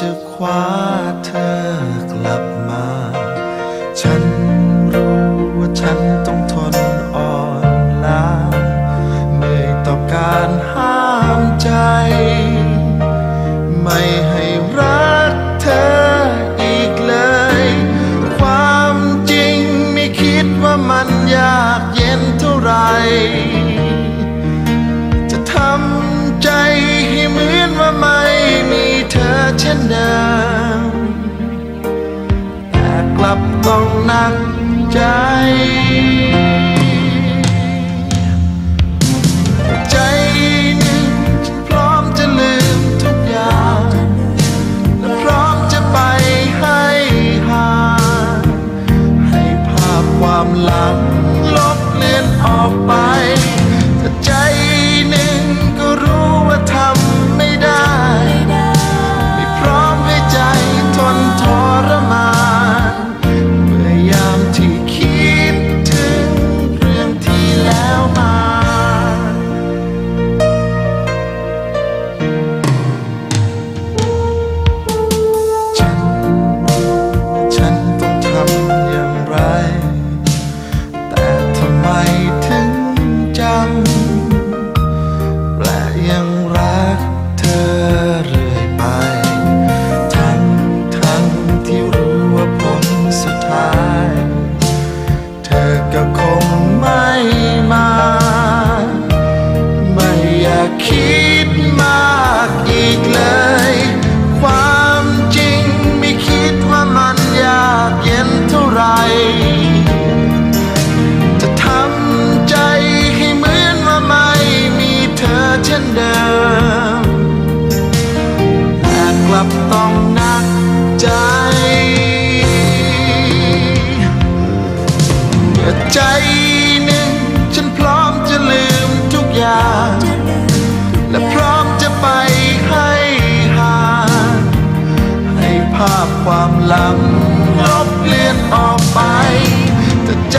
จะคว้าเธอ ต้องนักใจ คิดมากอีกเลย ความจริงไม่คิดว่ามันยากเย็นเท่าไร จะทำใจให้เหมือนว่าไม่มีเธอเช่นเดิมแต่กลับต่อ ความหลังลบเลือนออกไปแต่ใจ